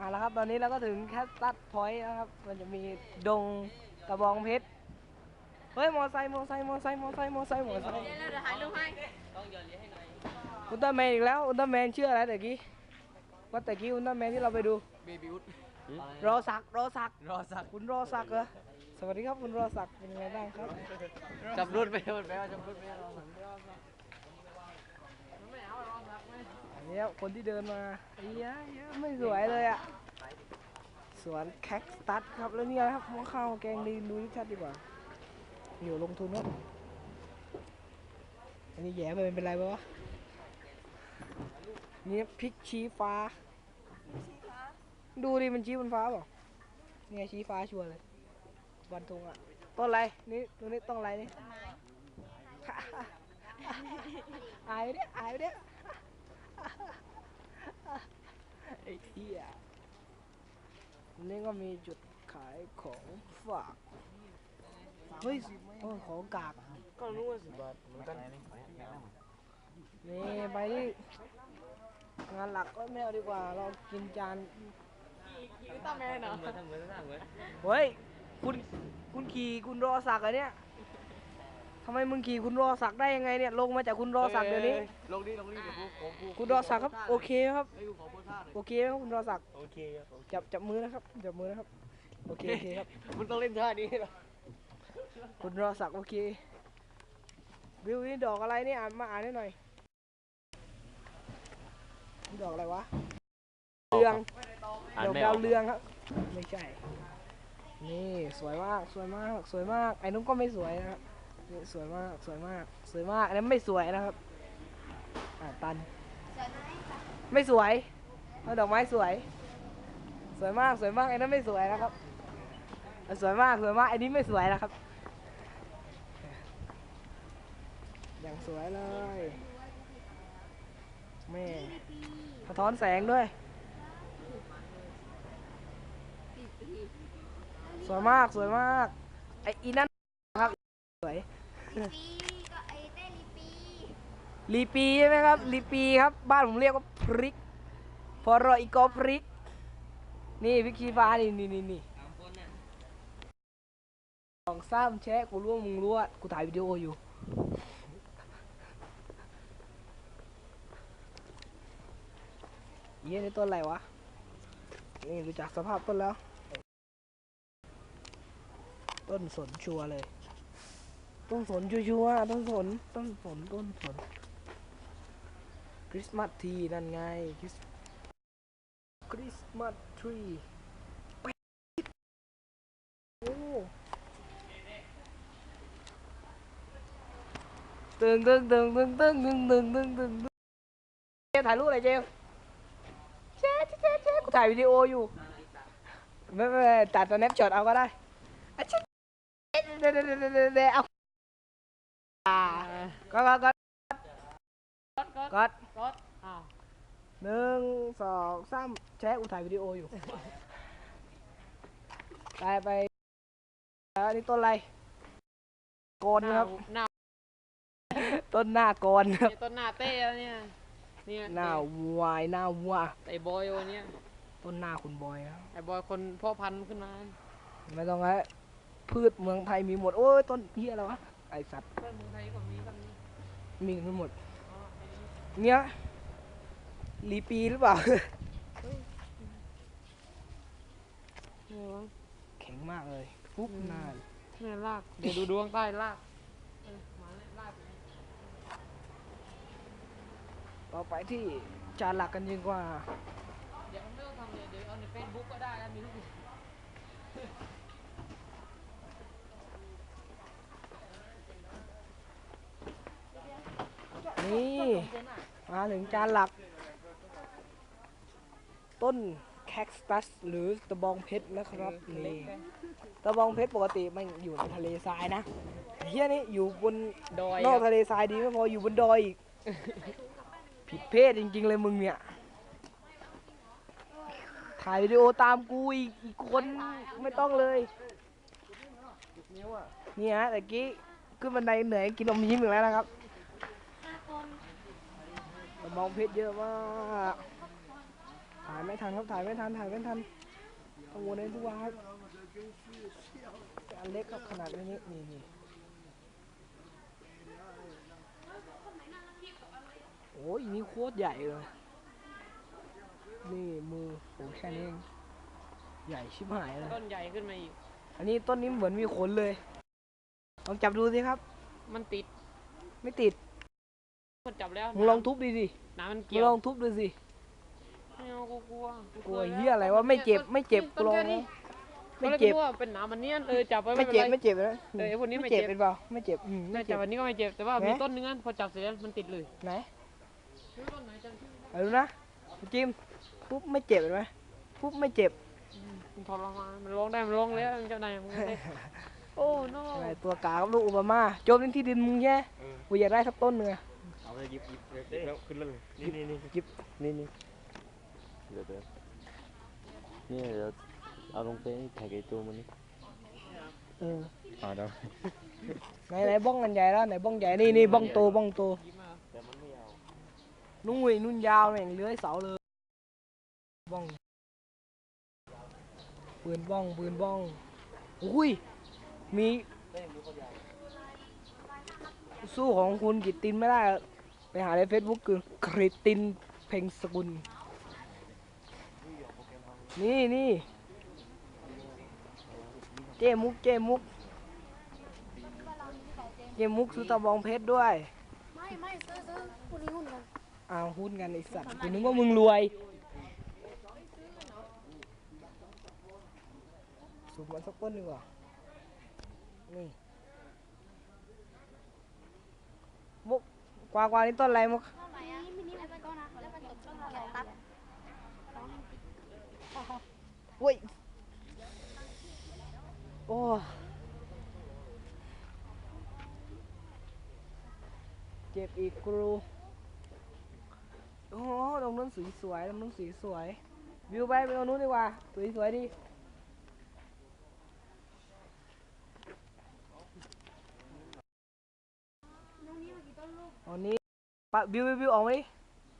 อ่าแล้วครับตอนนี้เราก็ถึงแคสตัดพอยต์นะครับ มันจะมีดงกระบองเพชร เฮ้ย มอไซค์ มอไซค์ มอไซค์ มอไซค์ มอไซค์ มอไซค์ เดี๋ยวเราเดี๋ยวถ่ายรูปให้อุลตร้าแมนอีกแล้ว อุลตร้าแมนชื่ออะไรแต่กี้ว่าแต่กี้อุลตร้าแมนที่เราไปดู เบบี้อุดรอสัก รอสัก รอสัก คุณรอสักเหรอ สวัสดีครับคุณรอสัก เป็นยังไงบ้างครับจับรุ่นไปมันไปว่าจับรุ่นไปรอสัก อันนี้ครับคนที่เดินมาเยอะเยอะไม่สวยเลยอะ สวนแคคตัสครับแล้วนี่อะไรครับหม้อข้าวแกงดีดูชัดดีกว่าอยู่ลงทุนครับอันนี้แย่ไปเป็นไรปะวะนี่พริกชี้ฟ้า ดูดิมันชี้บนฟ้าเปล่าเนี่ยชี้ฟ้าชัวร์เลยวันทงอะต้นอะไรนี่ตัวนี้ต้นอะไรนี่อายเนี่ยอายเนี่ย ไอ้เหี้ยนี่ก็มีจุดขายของฝาก เฮ้ยโอ้ยของกากก็รู้ว่าสิบบาทเหมือนกันนี่ไปที่งานหลักก็ไม่เอาดีกว่า เรากินจานยูต้าแมนเหรอเหมือนทั้งเหมือนทั้งเหมือนเฮ้ย คุณ คุณขี่คุณรอสักเหรอะเนี่ยทำไมมึงขี่คุณรอสักได้ยังไงเนี่ยลงมาจากคุณรอสักเดี๋ยวนี้ ลงดิลงดิเดี๋ยวกูขอกูคุณรอสักครับโอเคครับ ไอ้กูขอโพสท่าหน่อยโอเคครับคุณรอสักโอเคครับจับจับมือนะครับจับมือนะครับโอเคโอเคครับมึงต้องเล่นท่านี้เหรอคุณรอสักโอเควิวนี่ดอกอะไรเนี่ยอ่านมาอ่านให้หน่อยนี่ดอกอะไรวะเรืองอ่านดอกไม่อดาอวกเรืองครับไม่ใช่นี่สวยมากสวยมากสวยมากไอ้นุ้มก็ไม่สวยนะครับ นี่สวยมากสวยมากสวยมากอันนั้นไม่สวยนะครับ อ่าตัน ไม่สวยเอาดอกไม้สวย สวยมากสวยมากไอ้นั้นไม่สวยนะครับสวยมากสวยมากไอ้นี้ไม่สวยนะครับอย่างสวยเลยแม่สะท้อนแสงด้วย สวยมากสวยมากไออีนั่น ปีก็ไอ้เต้ลีปีลีปีใช่ไหมครับลีปีครับบ้านผมเรียกว่าพริก พอรออีกอพริก นี่พริกชี้ฟ้านี่นี่นี่นี่สองซ้ำแชะกูรู้ว่ามึงรู้ว่ากูถ่ายวิดีโออยู่เยี่ยนี่ต้นอะไรวะ นี่รู้จักสภาพต้นแล้ว ต้นสนชัวร์เลย ต้นสนชัวร์ๆต้นสนต้นสนต้นสนคริสต์มาสทีนั่นไงคริสคริสต์มาสทรีโอ้ตึงตึงตึงตึงตึงตึงตึงตึงตึงเจมส์ถ่ายรูปอะไรเจเจเจ๊เจ๊เจ๊กูถ่ายวิดีโออยู่ไม่ไม่ตัดสแนปช็อตเอาก็ได้เดี๋ยวเอา ก็ก็ก็ก็ก็ก็ก็อ้าวหนึ่งสองสามแชะอุถ่ายวิดีโออยู่ ไปไปแล้วอันนี้ต้นอะไร โกนครับหน้าต้นหน้าโกนครับเนี่ยต้นหน้าเต้แล้วเนี่ยเนี่ยหน้าวัวหน้าวัวไอ้บอยวันเนี้ยต้นหน้าคุณบอยครับไอ้บอยคนพ่อพันธุ์ขึ้นมา ไม่ต้องฮะพืชเมืองไทยมีหมด โอ้ยต้นเฮียอะไรวะ ไอสัตว์เพื่อนเมืองไทยก็มีกันนี้มีกันหมด เนี่ยลีปีหรือเปล่าเนี่ยวะแข็งมากเลยฟุบนานเนี่ยลาก เดี๋ยวดูดวงใต้ลากเออมาเนี่ยลากไปต่อไปที่จานหลักกันดีกว่า เดี๋ยวไม่ต้องทำเลยเดี๋ยวเอาในเฟซบุ๊กก็ได้แล้วมีทุกอย่าง นี่มาถึงจานหลัก ต้นแคคตัสหรือตะบองเพชรนะครับนี่ตะบองเพชรปกติมันอยู่ในทะเลทรายนะเฮียนี่อยู่บนดอยนอกทะเลทรายดีไม่พออยู่บนดอยอีกผิดเพศจริง ๆ เลยมึงเนี่ย ถ่ายวิดีโอตามกูอีกอีกคนไม่ต้องเลยนี่ฮะตะกี้ขึ้นบันไดเหนื่อยกินนมยิ้มอีกแล้วนะครับ ตะบองเพชรเยอะมากถ่ายไม่ทันครับถ่ายไม่ทันถ่ายไม่ทันต้องวนเองทุกวันครับอันเล็กครับขนาดนี้นี่นี่โอ้ยนี่โคตรใหญ่เลย นี่มือโอ้แค่นี้เองใหญ่ชิบหายเลย ต้นใหญ่ขึ้นมาอีก อันนี้ต้นนี้เหมือนมีขนเลย ลองจับดูสิครับ มันติด ไม่ติด คนจับแล้วมึงลองทุบดูสิน้ำมันมึเกี่งยวลองทุบดูสิไม่เอากูกลัวกลัวเหี้ยอะไรวะไม่เจ็บไม่เจ็บกูลองต้นนะแค่นี้ไม่เจ็บตอนแรกกูว่าเป็นหน้ำมันเนี้ยเออจับไปไม่ไม่เจ็บเป็นไรไม่เจ็บนะเออไอ้พวกนี้ไม่เจ็บเจ็บเป็นเปล่าไม่เจ็บอืมไม่ไม่จัเจ็บบวันนี้ก็ไม่เจ็บแต่ว่าแหมมีต้นนึงนั้นพอจับเสร็จแล้วมันติดเลยไหนต้นไหนจำชื่อไม่ได้เอาดูนะจิ้มปุ๊บไม่เจ็บเห็นไหมปุ๊บไม่เจ็บมันทรมานมันร้องได้มันร้องแล้วมันเจ้านายมันไม่ได้โอ้ no อะไรตัวกากับลูกอุบามาโจมในที่ดินมึงแย่กูอยากได้สักต้นหนึ่งอะ เอาไปหยิบหยิบหยิบแล้วขึ้นแล้วเลยนี่นี่นี่หยิบนี่นี่เดี๋ยวเดี๋ยวนี่เดี๋ยวเอาลงเฟซถ่ายไอ้ตัวมันนี่เอออ่าเดี๋ยวไหนไหนบ้องกันใหญ่แล้วไหนบ้องใหญ่นี่นี่บ้องโตบ้องโตแต่มันไม่เอานุ่ยนุ่นยาวแม่งเลื้อยเสาเลยบ้องปืนบ้องปืนบ้องอุ้ยมีสู้ของคุณกิตตินไม่ได้อะ ไปหาในเฟซบุ๊กคือกริตตินเพ่งสกุล นี่นี่เจมุกเจมุก เจมุกซื้อตะบองเพชรด้วย ไม่ไม่ซื้อซื้อคุณนี้หุ้นกันอ้าวหุ้นกันไอสัตว์กูนึกว่ามึงรวยสูบมันสักต้นดีกว่านี่ มุ กกวางกวางนี่ต้นอะไรมุกเท่าไหร่อะมินิแล้วมันก็นะแล้วมันตกต้นอะไรตัดเว้ยโอ้เจ็บอีกครูโอ้ตรงนู้นสีสวยตรงนู้นสีสวยวิวไปไปตรงนู้นดีกว่าสวยสวยดีอันนี้ ปะวิววิววิวออกมาดิ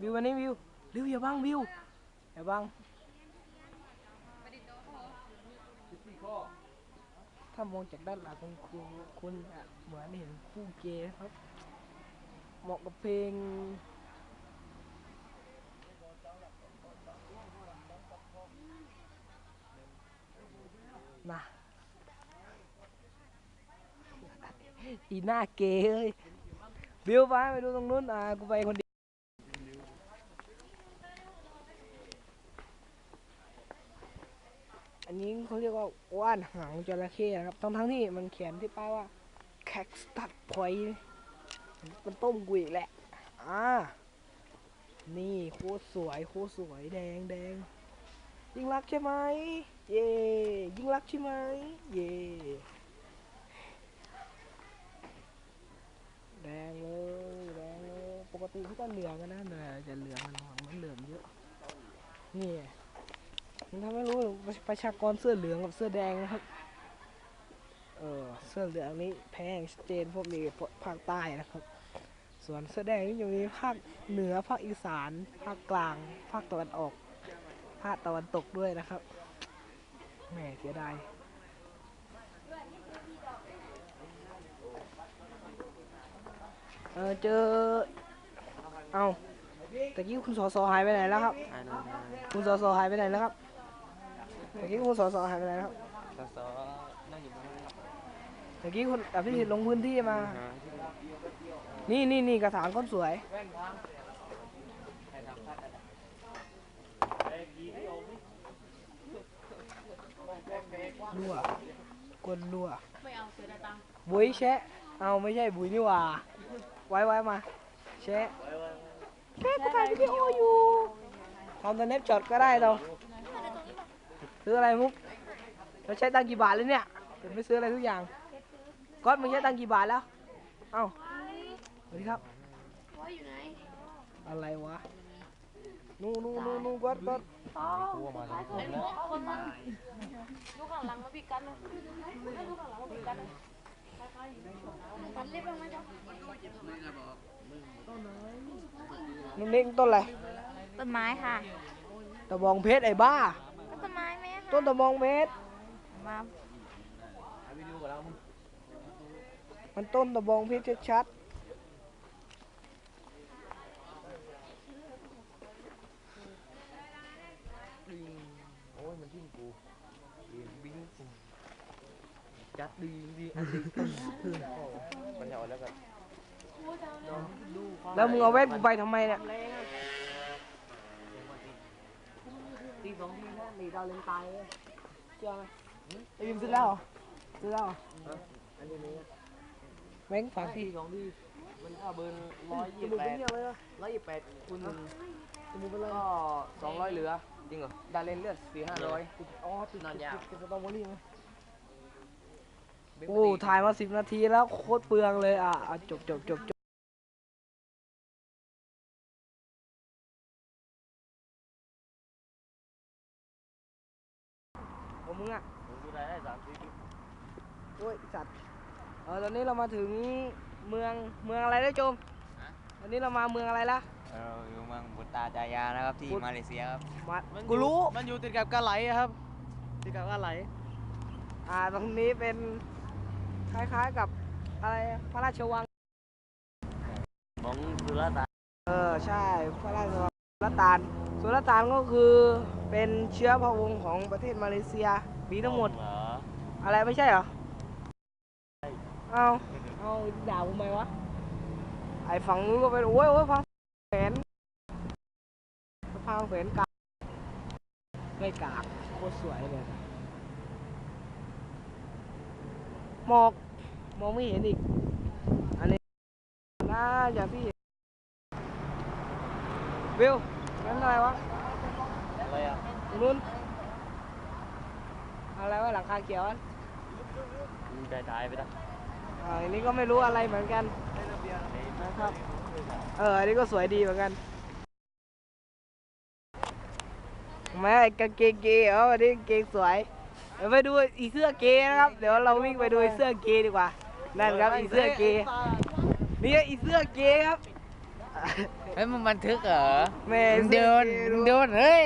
วิววันนี้วิววิวอย่าบังวิวอย่าบังถ้ามองจากด้านหลังคุณคุณคุณเหมือนเห็นผู้เกย์ครับ เหมาะกับเพลงนะอีหน้าเกย์เอ้ย บิวไปไปดูตรงนู้นอะกูไปคนเดียวอันนี้เขาเรียกว่าว่านหางจระเข้นะครับทั้งทั้งๆที่มันเขียนที่ป้ายว่าแคคสตัดพอยมันต้มกุยแหละอ่านี่โคตรสวยโคตรสวยแดงแดงยิ่งรักใช่ไหมเย่ยิ่งรักใช่ไหมเย่แดงเลยแดง เลยปกติเขาจะเหลืองกันนะแต่จะเหลืองมันหวังมันเหลืองเยอะนี่มันทำให้รู้ประชากรเสื้อเหลืองกับเสื้อแดงนะครับ เออเสื้อเหลืองนี้แพงเจนพวกนี้ภาคใต้นะครับ ส่วนเสื้อแดงนี่จะมีภาคเหนือภาคอีสาน ภาคกลาง ภาคตะวันออก ภาคตะวันตกด้วยนะครับแหมเสียดายเออเจอ เอาตะกี้คุณสอสอหายไปไหนแล้วครับอ่าได้ได้คุณสอสอหายไปไหนแล้วครับตะกี้คุณสอสอหายไปไหนแล้วครับสสนั่งอยู่บนนั้นครับตะกี้คุณอภิสิทธิ์ลงพื้นที่มาหานี่นี่นี่กระถางก้นสวยรั่วกวนรั่วไม่เอาเสือดาตังบุยแชะ เอาไม่ใช่บุยนี่หว่า ไว้ไว้มา แชะ แชะก็ถ่ายวิดีโออยู่ทำตอนเน็ตจอดก็ได้เราซื้ออะไรมุกเราใช้ตังค์กี่บาทเลยเนี่ยเดี๋ยวไม่ซื้ออะไรทุกอย่างก๊อตมึงใช้ตังค์กี่บาทแล้ว เอ้าสวัสดีครับไว้อยู่ไหนอะไรวะ นู่นนู่นนู่นนู่นก๊อตก๊อตอ๋อไอ้หมอคนมันดูข้างหลังมาพี่กันนะดูข้างหลังมาพี่กันนะตัดเล็บบ้างไหมจ๊ะ นุ่นเล็กต้นอะไรต้นไม้ค่ะตะบองเพชรไอ้บ้าต้นไม้ไหมคะต้นตะบองเพชรมามันต้นตะบองเพชรชัดโอ้ยมันทิ่มกูบิงกูจัดดีดีอันดีมันจะเอาแล้วกันๆ แล้วมึงเอาเวทกูไปทำไมเนี่ย ตีสองทีนะหนีดาวเลนตายเลยเชื่อไหมไอ้บิมซื้อแล้วเหรอซื้อแล้วเหรออันนี้นี้แม่งฝากตีพี่สองทีมันค่าเบิร์นร้อยยี่จสิมูบกแปเป็นดเหี้ยเลยนะร้อยยี่สิบแปดคูณหนึ่งจมูกเป็นไรก็สองร้อยเหลือ จริงเหรอ ดาเลนเลือดสี่ห้าร้อยอ๋อติดนอนติดยาวติดติดสตรอเบอรี่ไหมโอ้ ถ่ายมาสิบนาทีแล้วโคตรเปลืองเลยอะอะจบจบจบ มึงอะผมดูได้ได้สามสี่ปีโอ้ยสัตว์เออตอนนี้เรามาถึงเมืองเมืองอะไรได้โจมตอนนี้เรามาเมืองอะไรละเราอยู่เมืองบุตราจายานะครับที่บุตมาเลเซียครับมากูรู้มันอยู่ติดกับกาไหลครับติดกับกาไหลอ่าตรงนี้เป็นคล้ายๆกับอะไรพระราชวังของสุราษฎร์เออใช่พระราชวังสุ ลตานสุลตานก็คือเป็นเชื้อพระวงศ์ของประเทศมาเลเซีย มีทั้งหมดเหรออะไรไม่ใช่เหรอ เอาเอาด่าผมไหมวะ ไอ้ฝั่งนู้นก็เป็นโอ้ยโอ้ยพังแขนพังแขนกากไม่กากโคตรสวยเลย หมอก มองไม่เห็นอีก อันนี้น่าจะพี่ วิวนั่นอะไรวะอะไรอะตรงนู้นอะไรวะหลังคาเขียวอะมันได้ตายไปแล้วอ่าอันนี้ก็ไม่รู้อะไรเหมือนกันนะครับเอออันนี้ก็สวยดีเหมือนกันแม่กางเกงเกย์เหรออันนี้กางเกงสวยเดี๋ยวไปดูอีเสื้อเกย์นะครับ เดี๋ยวเราวิ่งไปดูไอ้เสื้อเกย์ดีกว่านั่นครับอีเสื้อเกย์นี่อีเสื้อเกย์ครับ เฮ้ยมันบันทึกเหรอแม่มึงเสื้เดิอนเกย์มึงรู้เดินเฮ้ย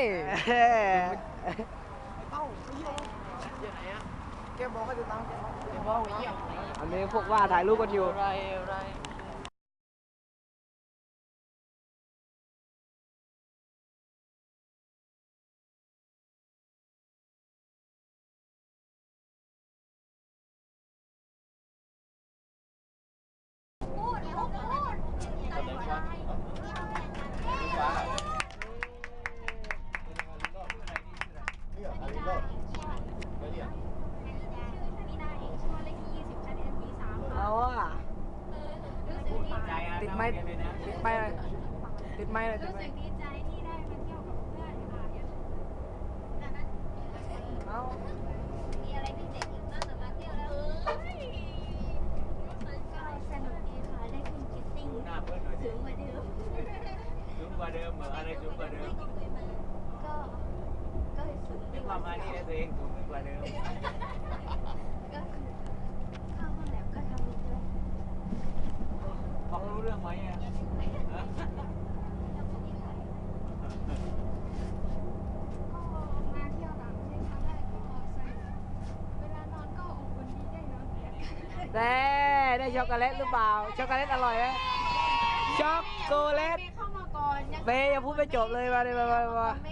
อันนี้พวกว่าถ่ายรูปกันอยู่ อะไรอะไร เอาอะ ติดไม้ติดไม้เลย ติดไม้เลยติดรู้ไม้สึกดีใจที่ได้มาเที่ยวกับเพื่อนค่ะเดี๋ยวแต่นั้นเอามีอะไรพิเศษอีกนอกจากมาเที่ยวแล้วเอ้ยก็สนุกดีค่ะได้ขึ้นเจ็ตติ้งสูงกว่าเดิมสูงกว่าเดิมเหรออะไรสูงกว่าเดิมก็ก็ก็สูงนึกว่ามมานี่แล้วตัวเองสูงกว่าเดิม ก็คือเข้าห้องแลบก็ทำอีกด้วย ฟังรู้เรื่องไหมอะ ก็มาเที่ยวต่างประเทศครั้งแรกก็สนุกเวลานอนก็อบอุ่นดีได้นอนเตีย งได้ได้ช็อกโกแลตหรือเปล่า ช็อกโกแลตอร่อยไหมช็อกโกแลตเมย์เข้ามาก่อนยังเบย์อย่าพูดไปจบเลยมาเลยมามามาเมย์เมย์